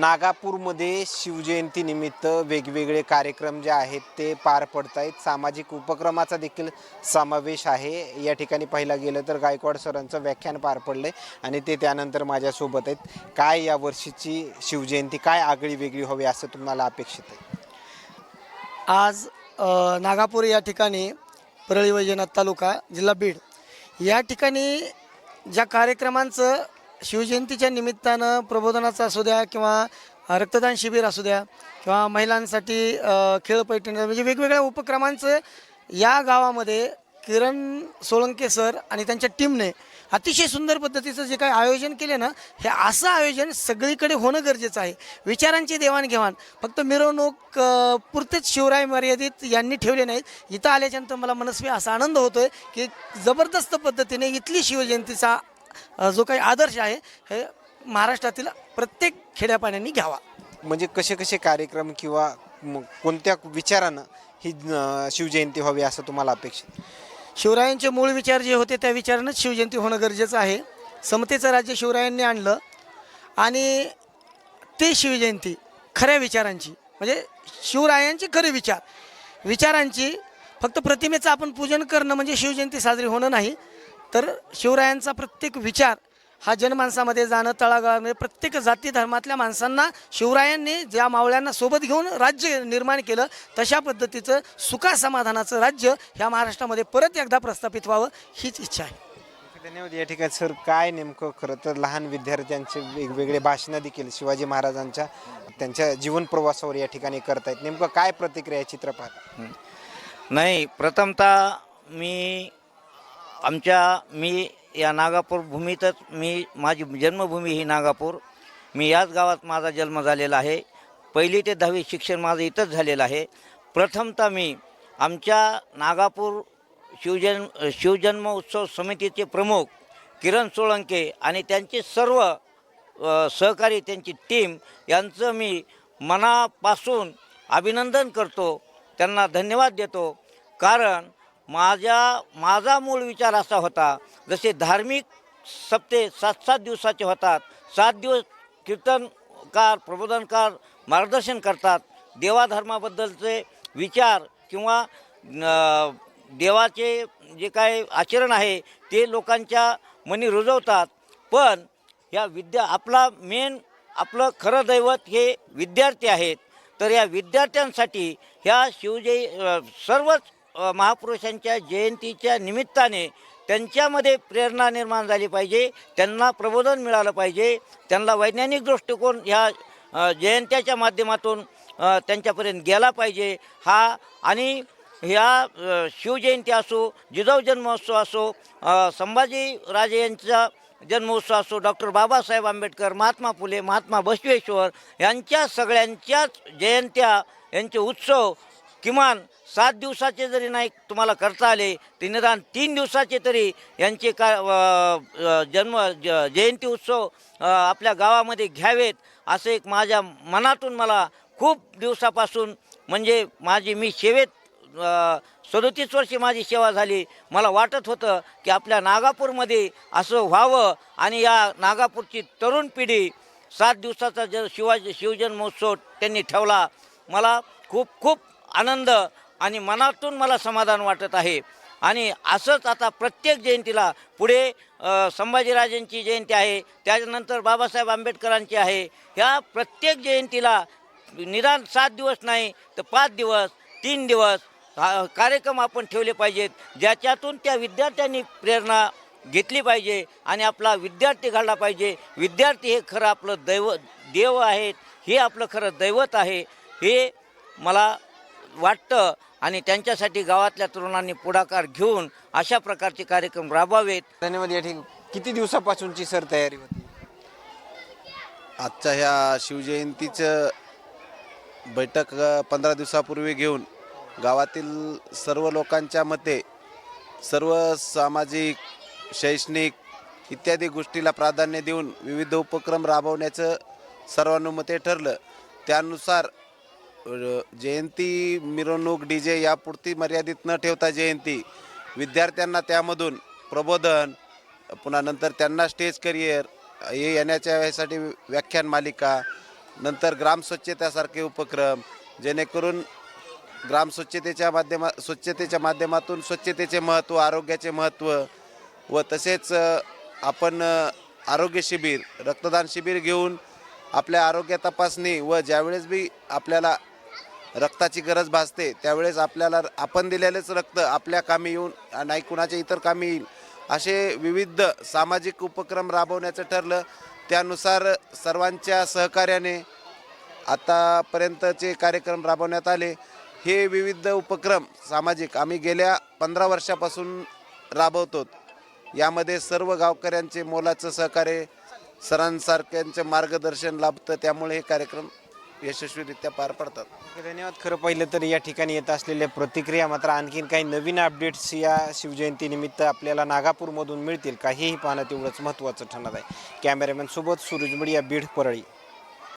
नागापूरमध्ये शिवजयंतीनिमित्त वेगवेगळे कार्यक्रम जे आहेत ते पार पडत आहेत सामाजिक उपक्रमाचा देखील समावेश आहे. या ठिकाणी पाहिला गेलं तर गायकवाड सरांचं व्याख्यान पार पडलं आणि ते त्यानंतर माझ्यासोबत आहेत. काय या वर्षीची शिवजयंती काय आगळी वेगळी हवी असं तुम्हाला अपेक्षित आहे? आज नागापूर या ठिकाणी परळी वैजनाथ तालुका जिल्हा बीड. या ठिकाणी ज्या कार्यक्रमांचं शिवजयंतीच्या निमित्तानं प्रबोधनाचं असू द्या किंवा रक्तदान शिबिर असू द्या किंवा महिलांसाठी खेळ पैठण म्हणजे वेगवेगळ्या उपक्रमांचं या गावामध्ये किरण सोळंके सर आणि त्यांच्या टीमने अतिशय सुंदर पद्धतीचं जे काही आयोजन केले ना हे असं आयोजन सगळीकडे होणं गरजेचं आहे. विचारांची देवाणघेवाण. फक्त मिरवणूक पुरतेच शिवराय मर्यादित यांनी ठेवले नाहीत. इथं आल्याच्यानंतर मला मनस्वी असा आनंद होतोय की जबरदस्त पद्धतीने इथली शिवजयंतीचा जो काही आदर्श आहे हे महाराष्ट्रातील प्रत्येक खेड्यापाड्यांनी घ्यावा. म्हणजे कसे कसे कार्यक्रम किंवा म- कोणत्या विचारानं ही अं, शिवजयंती व्हावी असं तुम्हाला अपेक्षित? शिवरायांचे मूळ विचार जे होते त्या विचारानंच शिवजयंती होणं गरजेचं आहे. समतेचं राज्य शिवरायांनी आणलं आणि ते शिवजयंती खऱ्या विचारांची म्हणजे शिवरायांचे खरे विचार. विचारांची फक्त प्रतिमेचं आपण पूजन करणं म्हणजे शिवजयंती साजरी होणं नाही तर शिवरायांचा प्रत्येक विचार हा जनमानसामध्ये जाणं तळागाळामध्ये प्रत्येक जाती धर्मातल्या माणसांना शिवरायांनी ज्या मावळ्यांना सोबत घेऊन राज्य निर्माण केलं तशा पद्धतीचं सुखा समाधानाचं राज्य ह्या महाराष्ट्रामध्ये परत एकदा प्रस्थापित व्हावं हीच इच्छा आहे. धन्यवाद. या ठिकाणी सर काय नेमकं खरं तर लहान विद्यार्थ्यांचे वेगवेगळे भाषणं देखील शिवाजी महाराजांच्या त्यांच्या जीवन प्रवासावर या ठिकाणी करतायत. नेमकं काय प्रतिक्रिया आहे चित्रपट नाही प्रथमतः मी आमच्या मी या नागापूर भूमीतच मी माझी जन्मभूमी ही नागापूर. मी याच गावात माझा जन्म झालेला आहे. पहिली ते दहावी शिक्षण माझं इथंच झालेलं आहे. प्रथमतः मी आमच्या नागापूर शिवजन्म शिवजन्म उत्सव समितीचे प्रमुख किरण सोळंके आणि त्यांचे सर्व सहकारी त्यांची टीम यांचं मी मनापासून अभिनंदन करतो. त्यांना धन्यवाद देतो. कारण माझ्या माझा मूळ विचार असा होता जसे धार्मिक सप्ते सात सात दिवसाचे होतात सात दिवस कीर्तनकार प्रबोधनकार मार्गदर्शन करतात देवाधर्माबद्दलचे विचार किंवा देवाचे जे काय आचरण आहे ते लोकांच्या मनी रुजवतात. पण या विद्या आपला मेन आपलं खरं दैवत हे विद्यार्थी आहेत. तर या विद्यार्थ्यांसाठी ह्या शिवजयी सर्वच महापुरुषांच्या जयंतीच्या निमित्ताने त्यांच्यामध्ये प्रेरणा निर्माण झाली पाहिजे त्यांना प्रबोधन मिळालं पाहिजे त्यांना वैज्ञानिक दृष्टिकोन ह्या जयंत्याच्या माध्यमातून त्यांच्यापर्यंत गेला पाहिजे. हा आणि ह्या शिवजयंती असो जिजाऊ जन्मोत्सव असो संभाजीराजे संभाजी राजे यांचा जन्मोत्सव असो डॉक्टर बाबासाहेब आंबेडकर महात्मा फुले महात्मा बसवेश्वर यांच्या सगळ्यांच्याच जयंत्या यांचे उत्सव किमान सात दिवसाचे जरी नाही तुम्हाला करता आले ते निदान तीन दिवसाचे तरी यांचे का जन्म ज जयंती उत्सव आपल्या गावामध्ये घ्यावेत असं एक माझ्या मनातून मला खूप दिवसापासून म्हणजे माझी मी सेवेत सदोतीस वर्षी माझी सेवा झाली. मला वाटत होतं की आपल्या नागापूरमध्ये असं व्हावं आणि या नागापूरची तरुण पिढी सात दिवसाचा ज शिवाजी शिवजन्मोत्सव त्यांनी ठेवला मला खूप खूप आनंद आणि मनातून मला समाधान वाटत आहे. आणि असंच आता प्रत्येक जयंतीला पुढे संभाजीराजांची जयंती आहे त्याच्यानंतर बाबासाहेब आंबेडकरांची आहे. ह्या प्रत्येक जयंतीला निदान सात दिवस नाही तर पाच दिवस तीन दिवस हा कार्यक्रम आपण ठेवले पाहिजेत. ज्याच्यातून त्या विद्यार्थ्यांनी प्रेरणा घेतली पाहिजे आणि आपला विद्यार्थी घडला पाहिजे. विद्यार्थी हे खरं आपलं दैव देव आहेत हे आपलं खरं दैवत आहे. हे मला वाटतं आणि त्यांच्यासाठी गावातल्या तरुणांनी पुढाकार घेऊन अशा प्रकारचे कार्यक्रम राबवावेत. धन्यवाद. या ठिकाणी किती दिवसापासूनची सर तयारी होती? आजच्या ह्या शिवजयंतीचं बैठक पंधरा दिवसापूर्वी घेऊन गावातील सर्व लोकांच्या मते सर्व सामाजिक शैक्षणिक इत्यादी गोष्टीला प्राधान्य देऊन विविध उपक्रम राबवण्याचं सर्वानुमते ठरलं. त्यानुसार जयंती मिरवणूक डी जे यापुरती मर्यादित न ठेवता जयंती. विद्यार्थ्यांना त्यामधून प्रबोधन पुन्हा नंतर त्यांना स्टेज करिअर हे येण्याच्या यासाठी व्याख्यान मालिका नंतर ग्रामस्वच्छतेसारखे उपक्रम जेणेकरून ग्रामस्वच्छतेच्या माध्यमा स्वच्छतेच्या माध्यमातून स्वच्छतेचे महत्त्व आरोग्याचे महत्त्व व तसेच आपण आरोग्य शिबिर रक्तदान शिबिर घेऊन आपल्या आरोग्य तपासणी व ज्यावेळेस बी आपल्याला रक्ताची गरज भासते. त्यावेळेस आपल्याला आपण दिलेलेच रक्त आपल्या कामी येऊन नाही कुणाच्या इतर कामी येईल. असे विविध सामाजिक उपक्रम राबवण्याचं ठरलं. त्यानुसार सर्वांच्या सहकार्याने आतापर्यंतचे कार्यक्रम राबवण्यात आले. हे विविध उपक्रम सामाजिक आम्ही गेल्या पंधरा वर्षापासून राबवतो. यामध्ये सर्व गावकऱ्यांचे मोलाचं सहकार्य सरांसारख्यांचे मार्गदर्शन लाभतं. त्यामुळे हे कार्यक्रम यशस्वीरित्या पार पडतात. धन्यवाद. खरं पाहिलं तर या ठिकाणी येत असलेल्या प्रतिक्रिया मात्र आणखीन काही नवीन अपडेट्स या शिवजयंतीनिमित्त आपल्याला नागापूरमधून मिळतील. काहीही पाहणं तेवढंच महत्त्वाचं ठरणार आहे. कॅमेरामॅनसोबत सूरज बीड परळी.